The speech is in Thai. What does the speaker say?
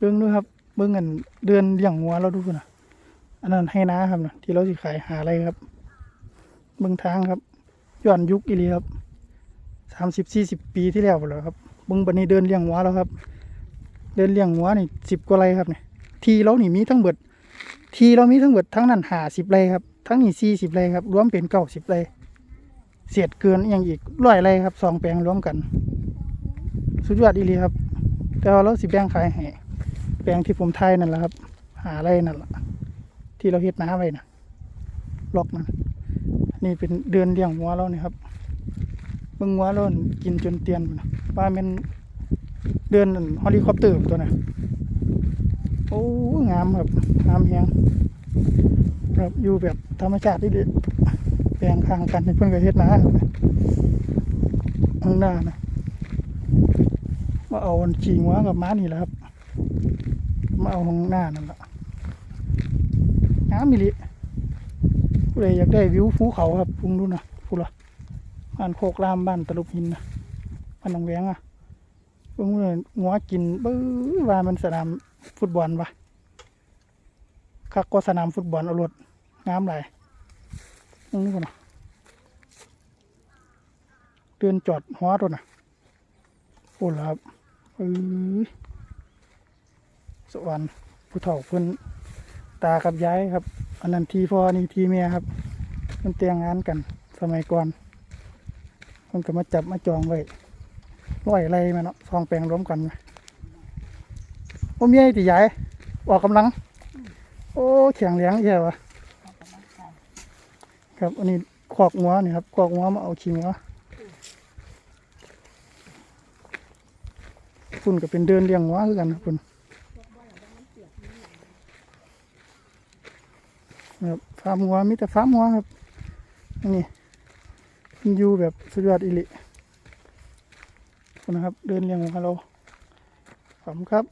เบิ้งด้วยครับ เบิ้งกันเดือนเลี้ยงงัวเราดูนะอันนั้นให้น้าครับนะที่เราสิขายหาอะไรครับ เบิ้งทางครับย้อนยุคอีหลีครับสามสิบสี่สิบปีที่แล้วหมดแล้วครับเบิ้งบันนี้เดินเลี้ยงงัวแล้วครับ เดินเลี้ยงงัวนี่สิบกว่าไรครับเนี่ยทีเรานี่มีทั้งเบิด ทีเรามีทั้งเบิดทั้งนั้นหาสิบไรครับทั้งนี่สี่สิบไรครับรวมเป็นเก้าสิบไรเสียดเกินอหยังอีกร้อยไรครับสองแปลงรวมกัน สุดยอดอีหลีครับ แต่ว่าเราสิแบ่งขายให้ แปลงที่ผมไทยนั่นแหละครับ หาไรนั่นแหละที่เราเฮ็ดน้าไว้นะล็อกนะนี่เป็นเดือนเลี้ยงวัวเรานี่ยครับเบิ่งวัวเรากินจนเตียนนะว่าเป็นเดือนนั่นเฮลิคอปเตอร์ตัวน่ะโอ้งามครับงามแฮงครับอยู่แบบธรรมชาติที่ดแปลงข้างกันเพิ่นก็เฮ็ดนาครับข้างหน้านะมาเอาวันขี่งัวกับม้านี่แหละครับ มาเอาของหน้านั่นละน้ำมิลิผู้ใดอยากได้วิวภูเขาครับพุงดูนะพูดละบ้านโคกรามบ้านตะลุกหินนะบ้านหนองแวงอะเพิ่งเลยงัวกินบื้อว่ามันสนามฟุตบอลวะคักก็สนามฟุตบอลเอารถงามหลายตรงนี้ก่อนนะเดินจอดหัวรถนะโอ้ล่ะครับเอ้ย สวรรค์ผู้เฒ่าเพิ่นตากับยายครับ อันนั้นทีพ่อนี่ทีเมียครับเพิ่นเตียงงานกัน สมัยก่อนเพิ่นก็มาจับมาจองไว้ร้อยไรมาเนาะสองแปลงรวมกันโอ้เมียติยายออกกำลัง โอ้แข็งแรงแย่วะครับอันนี้ขอกงัวนี่ครับขอกงัวมาเอาขี้งัวคุณก็เป็นเดินเลี้ยงวัวคือกันครับคุณ ครับฟาร์มวัวมีแต่ฟาร์มวัวครับนี่มันอยู่แบบสุดยอดอิลิคุณนะครับ เดินเลี้ยงวัวเราขอบคุณครับ